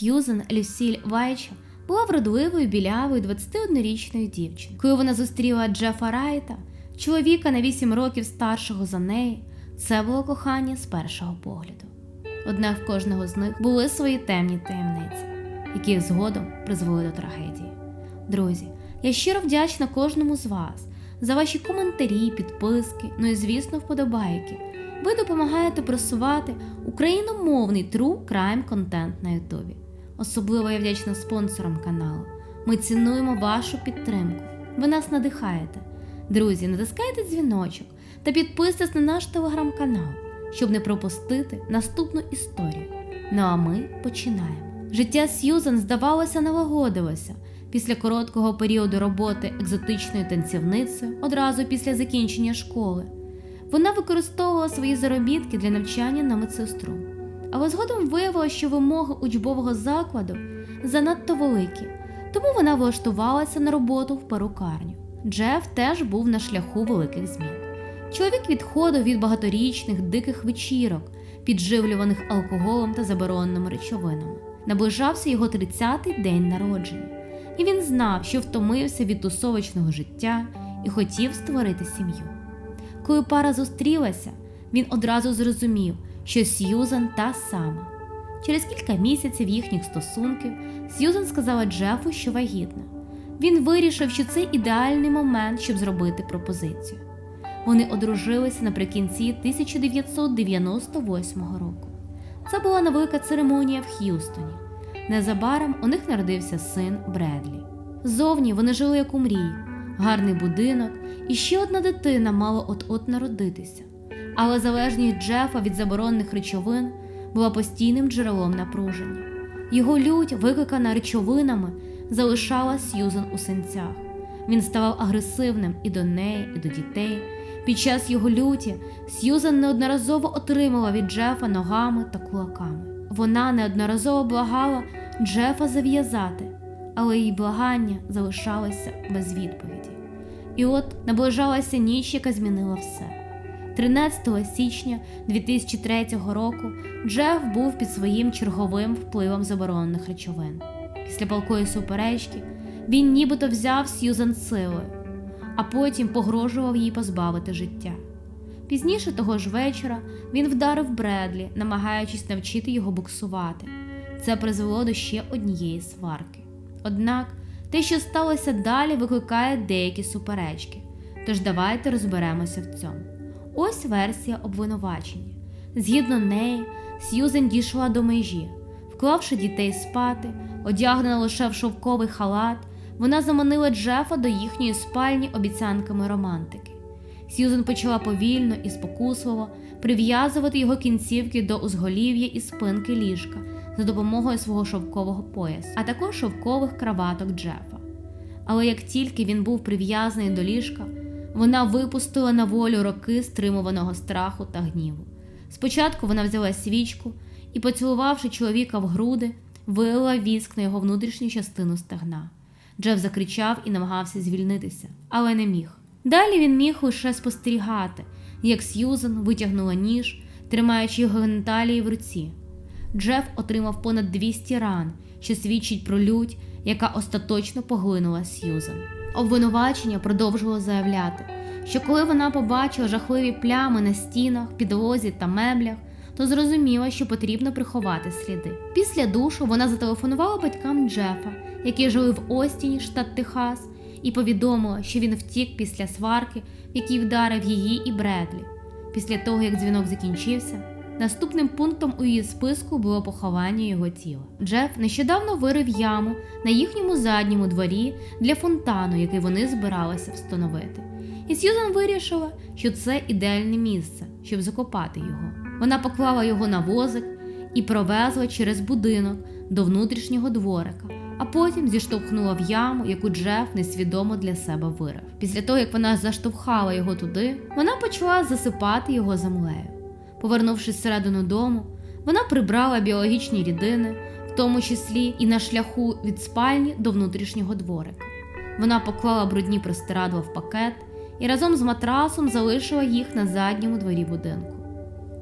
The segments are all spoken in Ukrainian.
Сьюзен Люсіль Вайча була вродливою білявою 21-річною дівчиною. Коли вона зустріла Джефа Райта, чоловіка на 8 років старшого за неї, це було кохання з першого погляду. Однак в кожного з них були свої темні таємниці, які згодом призвели до трагедії. Друзі, я щиро вдячна кожному з вас за ваші коментарі, підписки, ну і звісно, вподобайки. Ви допомагаєте просувати україномовний true crime контент на Ютубі. Особливо я вдячна спонсорам каналу. Ми цінуємо вашу підтримку. Ви нас надихаєте. Друзі, натискайте дзвіночок та підписуйтесь на наш телеграм-канал, щоб не пропустити наступну історію. Ну а ми починаємо. Життя Сьюзан, здавалося, налагодилося після короткого періоду роботи екзотичною танцівницею одразу після закінчення школи. Вона використовувала свої заробітки для навчання на медсестру, але згодом виявила, що вимоги учбового закладу занадто великі, тому вона влаштувалася на роботу в перукарню. Джеф теж був на шляху великих змін. Чоловік відходив від багаторічних диких вечірок, підживлюваних алкоголем та забороненими речовинами. Наближався його 30-й день народження, і він знав, що втомився від тусовочного життя і хотів створити сім'ю. Коли пара зустрілася, він одразу зрозумів, що Сьюзан та сама. Через кілька місяців їхніх стосунків Сьюзан сказала Джефу, що вагітна. Він вирішив, що це ідеальний момент, щоб зробити пропозицію. Вони одружилися наприкінці 1998 року. Це була невелика церемонія в Х'юстоні. Незабаром у них народився син Бредлі. Зовні вони жили як у мрії, гарний будинок, і ще одна дитина мала от-от народитися. Але залежність Джефа від заборонених речовин була постійним джерелом напруження. Його лють, викликана речовинами, залишала Сьюзен у синцях. Він ставав агресивним і до неї, і до дітей. Під час його люті Сьюзен неодноразово отримала від Джефа ногами та кулаками. Вона неодноразово благала Джефа зав'язати, але її благання залишалося без відповіді. І от наближалася ніч, яка змінила все. 13 січня 2003 року Джеф був під своїм черговим впливом заборонених речовин. Після палкої суперечки він нібито взяв Сьюзан силою, а потім погрожував їй позбавити життя. Пізніше того ж вечора він вдарив Бредлі, намагаючись навчити його буксувати. Це призвело до ще однієї сварки. Однак те, що сталося далі, викликає деякі суперечки. Тож давайте розберемося в цьому. Ось версія обвинувачення. Згідно неї, Сьюзен дійшла до межі, вклавши дітей спати, одягнена лише в шовковий халат, вона заманила Джефа до їхньої спальні обіцянками романтики. Сьюзен почала повільно і спокусливо прив'язувати його кінцівки до узголів'я і спинки ліжка за допомогою свого шовкового поясу, а також шовкових краваток Джефа. Але як тільки він був прив'язаний до ліжка, вона випустила на волю роки стримуваного страху та гніву. Спочатку вона взяла свічку і, поцілувавши чоловіка в груди, вилила віск на його внутрішню частину стегна. Джеф закричав і намагався звільнитися, але не міг. Далі він міг лише спостерігати, як Сьюзен витягнула ніж, тримаючи його геніталії в руці. Джеф отримав понад 200 ран, що свідчить про лють, яка остаточно поглинула Сьюзен. Обвинувачення продовжувало заявляти, що коли вона побачила жахливі плями на стінах, підлозі та меблях, то зрозуміла, що потрібно приховати сліди. Після душу вона зателефонувала батькам Джефа, які жили в Остіні, штат Техас, і повідомила, що він втік після сварки, в якій вдарив її і Бредлі. Після того, як дзвінок закінчився, наступним пунктом у її списку було поховання його тіла. Джеф нещодавно вирив яму на їхньому задньому дворі для фонтану, який вони збиралися встановити. І Сьюзан вирішила, що це ідеальне місце, щоб закопати його. Вона поклала його на возик і провезла через будинок до внутрішнього дворика, а потім зіштовхнула в яму, яку Джеф несвідомо для себе вирив. Після того, як вона заштовхала його туди, вона почала засипати його землею. Повернувшись всередину дому, вона прибрала біологічні рідини, в тому числі і на шляху від спальні до внутрішнього дворика. Вона поклала брудні простирадла в пакет і разом з матрасом залишила їх на задньому дворі будинку.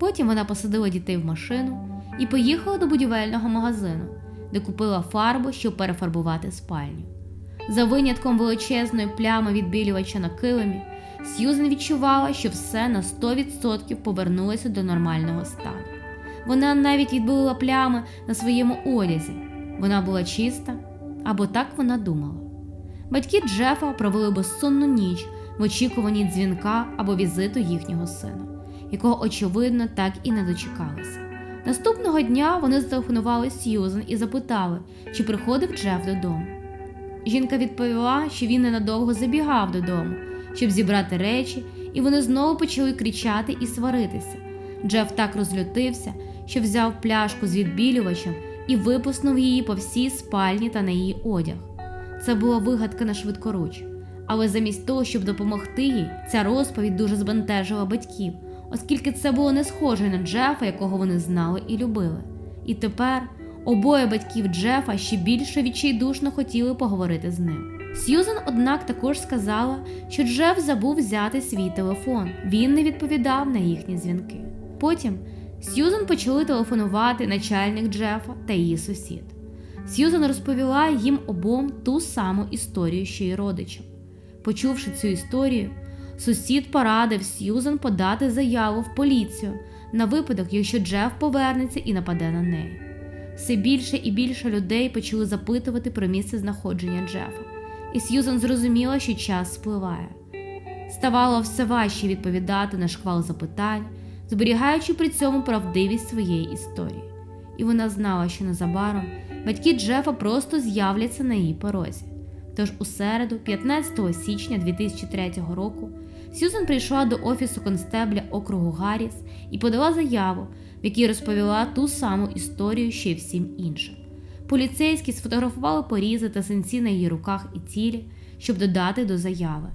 Потім вона посадила дітей в машину і поїхала до будівельного магазину, де купила фарбу, щоб перефарбувати спальню. За винятком величезної плями відбілювача на килимі, Сьюзен відчувала, що все на 100% повернулося до нормального стану. Вона навіть відбилила плями на своєму одязі. Вона була чиста, або так вона думала. Батьки Джефа провели безсонну ніч в очікуванні дзвінка або візиту їхнього сина, якого, очевидно, так і не дочекалися. Наступного дня вони зателефонували Сьюзен і запитали, чи приходив Джеф додому. Жінка відповіла, що він ненадовго забігав додому, щоб зібрати речі, і вони знову почали кричати і сваритися. Джеф так розлютився, що взяв пляшку з відбілювачем і випуснув її по всій спальні та на її одяг. Це була вигадка на швидкоруч. Але замість того, щоб допомогти їй, ця розповідь дуже збентежила батьків, оскільки це було не схоже на Джефа, якого вони знали і любили. І тепер обоє батьків Джефа ще більше відчайдушно хотіли поговорити з ним. Сьюзен, однак, також сказала, що Джеф забув взяти свій телефон, він не відповідав на їхні дзвінки. Потім Сьюзен почали телефонувати начальник Джефа та її сусід. Сьюзен розповіла їм обом ту саму історію, що й родичам. Почувши цю історію, сусід порадив Сьюзен подати заяву в поліцію на випадок, якщо Джеф повернеться і нападе на неї. Все більше і більше людей почали запитувати про місце знаходження Джефа, і Сьюзен зрозуміла, що час спливає. Ставало все важче відповідати на шквал запитань, зберігаючи при цьому правдивість своєї історії. І вона знала, що незабаром батьки Джефа просто з'являться на її порозі. Тож у середу, 15 січня 2003 року, Сьюзен прийшла до офісу констебля округу Гарріс і подала заяву, в якій розповіла ту саму історію, що й всім іншим. Поліцейські сфотографували порізи та синці на її руках і тілі, щоб додати до заяви.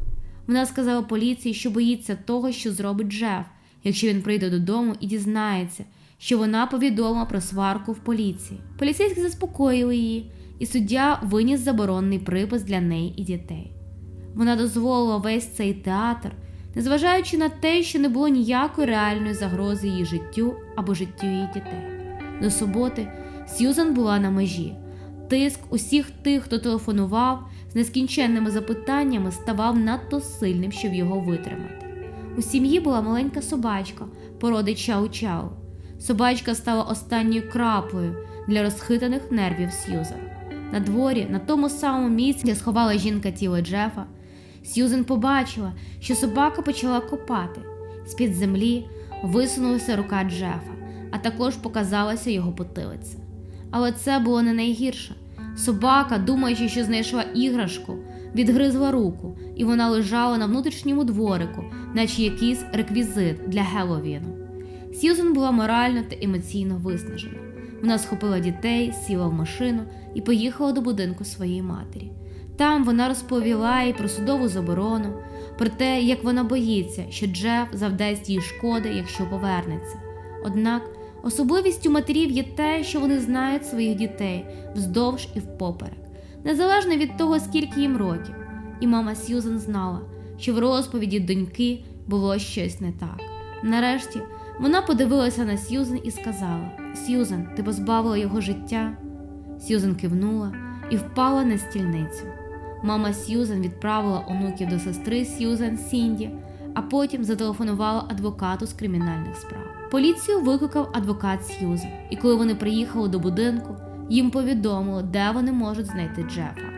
Вона сказала поліції, що боїться того, що зробить Джеф, якщо він прийде додому і дізнається, що вона повідомила про сварку в поліції. Поліцейські заспокоїли її, і суддя виніс заборонний припис для неї і дітей. Вона дозволила весь цей театр, незважаючи на те, що не було ніякої реальної загрози її життю або життю її дітей. До суботи Сьюзан була на межі. Тиск усіх тих, хто телефонував з нескінченними запитаннями, ставав надто сильним, щоб його витримати. У сім'ї була маленька собачка породи чау-чау. Собачка стала останньою краплею для розхитаних нервів Сьюзан. На дворі, на тому самому місці, де сховала жінка тіло Джефа, Сьюзен побачила, що собака почала копати. З-під землі висунулася рука Джефа, а також показалася його потилиця. Але це було не найгірше. Собака, думаючи, що знайшла іграшку, відгризла руку, і вона лежала на внутрішньому дворику, наче якийсь реквізит для Геловіну. Сьюзен була морально та емоційно виснажена. Вона схопила дітей, сіла в машину і поїхала до будинку своєї матері. Там вона розповіла їй про судову заборону, про те, як вона боїться, що Джеф завдасть їй шкоди, якщо повернеться. Однак особливістю матерів є те, що вони знають своїх дітей вздовж і впоперек, незалежно від того, скільки їм років. І мама Сьюзен знала, що в розповіді доньки було щось не так. Нарешті вона подивилася на Сьюзен і сказала: Сьюзен, ти позбавила його життя. Сьюзен кивнула і впала на стільницю. Мама Сьюзен відправила онуків до сестри Сьюзен Сінді, а потім зателефонувала адвокату з кримінальних справ. Поліцію викликав адвокат Сьюзен, і коли вони приїхали до будинку, їм повідомили, де вони можуть знайти Джефа.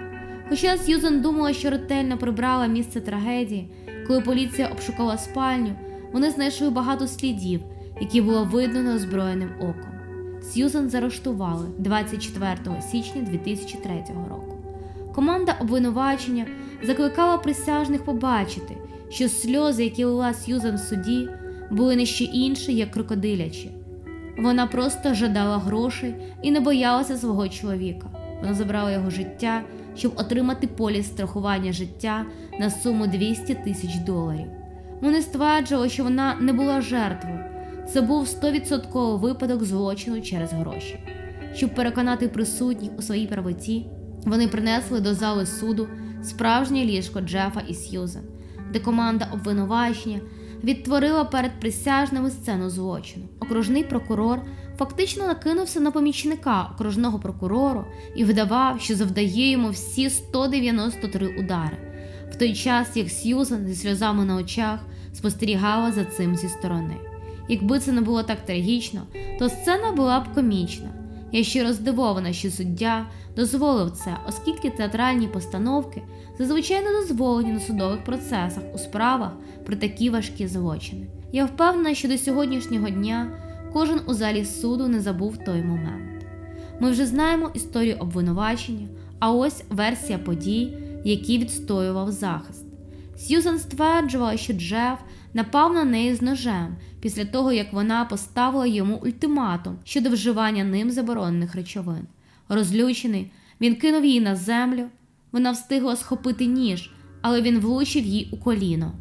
Хоча Сьюзен думала, що ретельно прибрала місце трагедії, коли поліція обшукала спальню, вони знайшли багато слідів, які було видно неозброєним оком. Сьюзен заарештували 24 січня 2003 року. Команда обвинувачення закликала присяжних побачити, що сльози, які лила Сьюзен в суді, були не що інше, як крокодилячі. Вона просто жадала грошей і не боялася свого чоловіка. Вона забрала його життя, щоб отримати поліс страхування життя на суму 200 тисяч доларів. Вони стверджували, що вона не була жертвою. Це був 100% випадок злочину через гроші. Щоб переконати присутніх у своїй правоті, вони принесли до зали суду справжнє ліжко Джефа і Сьюзен, де команда обвинувачення відтворила перед присяжними сцену злочину. Окружний прокурор фактично накинувся на помічника окружного прокурору і видавав, що завдає йому всі 193 удари, в той час як Сьюзан зі сльозами на очах спостерігала за цим зі сторони. Якби це не було так трагічно, то сцена була б комічна. Я щиро здивована, що суддя дозволив це, оскільки театральні постановки зазвичай не дозволені на судових процесах у справах про такі важкі злочини. Я впевнена, що до сьогоднішнього дня кожен у залі суду не забув той момент. Ми вже знаємо історію обвинувачення, а ось версія подій, які відстоював захист. Сьюзан стверджувала, що Джеф напав на неї з ножем після того, як вона поставила йому ультиматум щодо вживання ним заборонених речовин. Розлючений, він кинув її на землю. Вона встигла схопити ніж, але він влучив їй у коліно.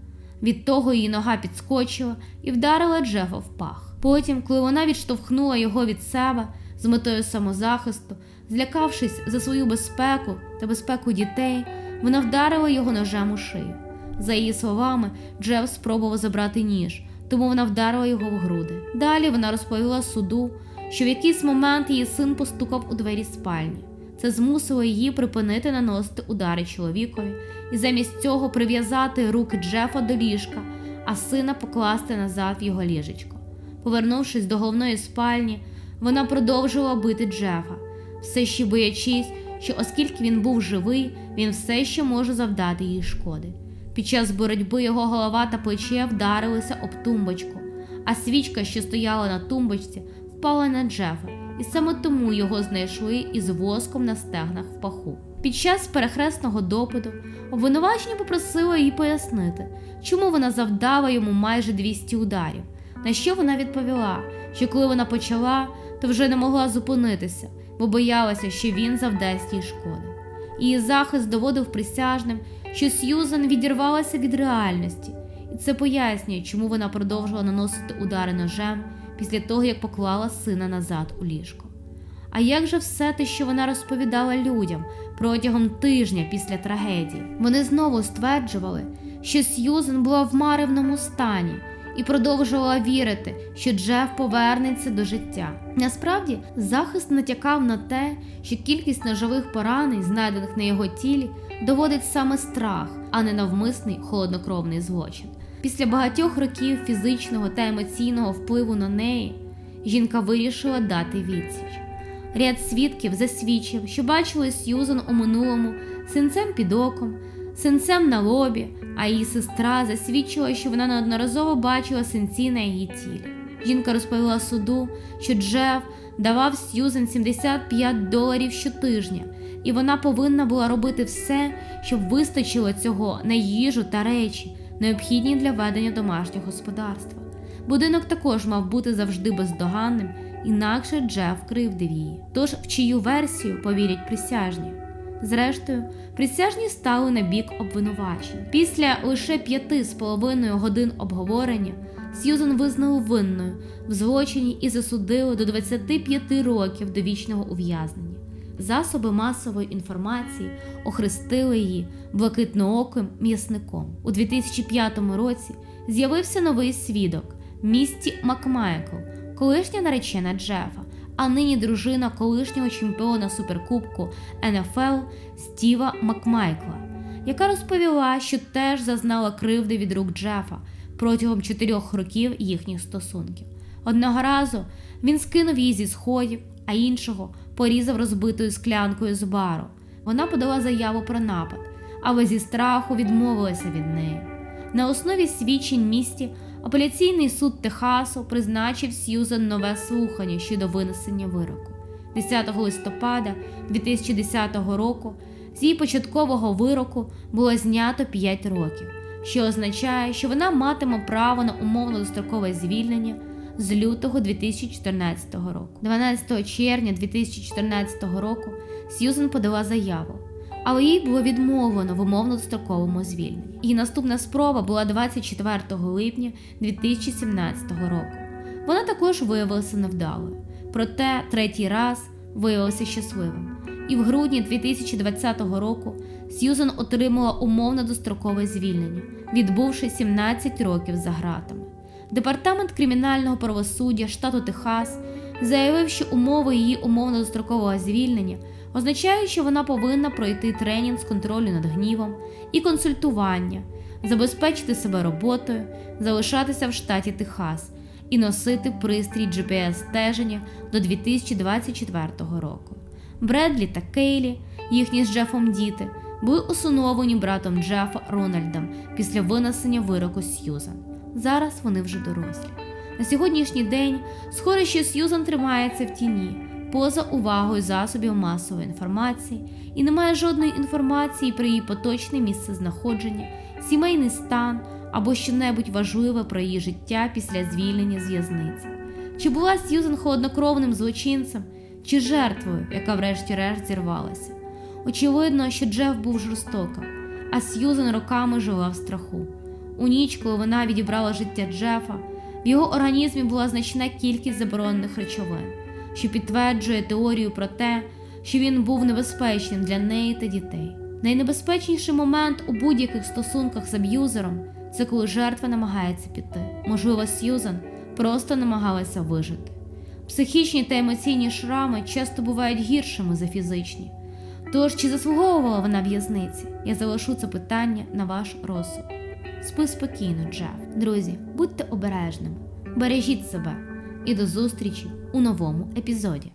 Від того її нога підскочила і вдарила Джефа в пах. Потім, коли вона відштовхнула його від себе з метою самозахисту, злякавшись за свою безпеку та безпеку дітей, вона вдарила його ножем у шию. За її словами, Джеф спробував забрати ніж, тому вона вдарила його в груди. Далі вона розповіла суду, що в якийсь момент її син постукав у двері спальні. Це змусило її припинити наносити удари чоловікові і замість цього прив'язати руки Джефа до ліжка, а сина покласти назад в його ліжечко. Повернувшись до головної спальні, вона продовжувала бити Джефа, все ще боячись, що оскільки він був живий, він все ще може завдати їй шкоди. Під час боротьби його голова та плече вдарилися об тумбочку, а свічка, що стояла на тумбочці, впала на Джефа, і саме тому його знайшли із воском на стегнах в паху. Під час перехресного допиту обвинувачення попросила їй пояснити, чому вона завдала йому майже 200 ударів. На що вона відповіла, що коли вона почала, то вже не могла зупинитися, бо боялася, що він завдасть їй шкоди. Її захист доводив присяжним, що Сьюзан відірвалася від реальності, і це пояснює, чому вона продовжила наносити удари ножем після того, як поклала сина назад у ліжко. А як же все те, що вона розповідала людям протягом тижня після трагедії? Вони знову стверджували, що Сьюзен була в маревному стані і продовжувала вірити, що Джеф повернеться до життя. Насправді, захист натякав на те, що кількість ножових поранень, знайдених на його тілі, доводить саме страх, а не навмисний холоднокровний злочин. Після багатьох років фізичного та емоційного впливу на неї жінка вирішила дати відсіч. Ряд свідків засвідчив, що бачили Сьюзан у минулому синцем під оком, синцем на лобі, а її сестра засвідчила, що вона неодноразово бачила синці на її тілі. Жінка розповіла суду, що Джеф давав Сьюзен 75 доларів щотижня, і вона повинна була робити все, щоб вистачило цього на їжу та речі, необхідні для ведення домашнього господарства. Будинок також мав бути завжди бездоганним, інакше Джеф кривдив її. Тож в чию версію повірять присяжні. Зрештою, присяжні стали на бік обвинувачень. Після лише п'яти з половиною годин обговорення Сьюзан визнали винною в злочині і засудили до 25 років довічного ув'язнення. Засоби масової інформації охрестили її блакитнооким м'ясником. У 2005 році з'явився новий свідок Місті Макмайкл, колишня наречена Джефа, а нині дружина колишнього чемпіона суперкубку НФЛ Стіва Макмайкла, яка розповіла, що теж зазнала кривди від рук Джефа протягом чотирьох років їхніх стосунків. Одного разу він скинув її зі сходів, а іншого порізав розбитою склянкою з бару. Вона подала заяву про напад, але зі страху відмовилася від неї. На основі свідчень місті апеляційний суд Техасу призначив Сьюзан нове слухання щодо винесення вироку. 10 листопада 2010 року з її початкового вироку було знято 5 років, що означає, що вона матиме право на умовно дострокове звільнення з лютого 2014 року. 12 червня 2014 року Сьюзен подала заяву, але їй було відмовлено в умовно достроковому звільненні. Її наступна спроба була 24 липня 2017 року. Вона також виявилася невдалою, проте третій раз виявився щасливим. і в грудні 2020 року Сьюзан отримала умовно дострокове звільнення, відбувши 17 років за ґратами. Департамент кримінального правосуддя штату Техас заявив, що умови її умовно дострокового звільнення означають, що вона повинна пройти тренінг з контролю над гнівом і консультування, забезпечити себе роботою, залишатися в штаті Техас і носити пристрій GPS-стеження до 2024 року. Бредлі та Кейлі, їхні з Джефом діти, були усиновлені братом Джефа Рональдом після винесення вироку Сьюзан. Зараз вони вже дорослі. На сьогоднішній день схоже, що Сьюзан тримається в тіні, поза увагою засобів масової інформації, і немає жодної інформації про її поточне місце знаходження, сімейний стан або що-небудь важливе про її життя після звільнення з в'язниці. Чи була Сьюзан холоднокровним злочинцем, чи жертвою, яка врешті-решт зірвалася? Очевидно, що Джеф був жорстоким, а Сьюзан роками жила в страху. У ніч, коли вона відібрала життя Джефа, в його організмі була значна кількість заборонених речовин, що підтверджує теорію про те, що він був небезпечним для неї та дітей. Найнебезпечніший момент у будь-яких стосунках з аб'юзером це коли жертва намагається піти. Можливо, Сьюзан просто намагалася вижити. Психічні та емоційні шрами часто бувають гіршими за фізичні. Тож, чи заслуговувала вона в'язниці? Я залишу це питання на ваш розсуд. Спи спокійно, Джеф. Друзі, будьте обережними, бережіть себе і до зустрічі у новому епізоді.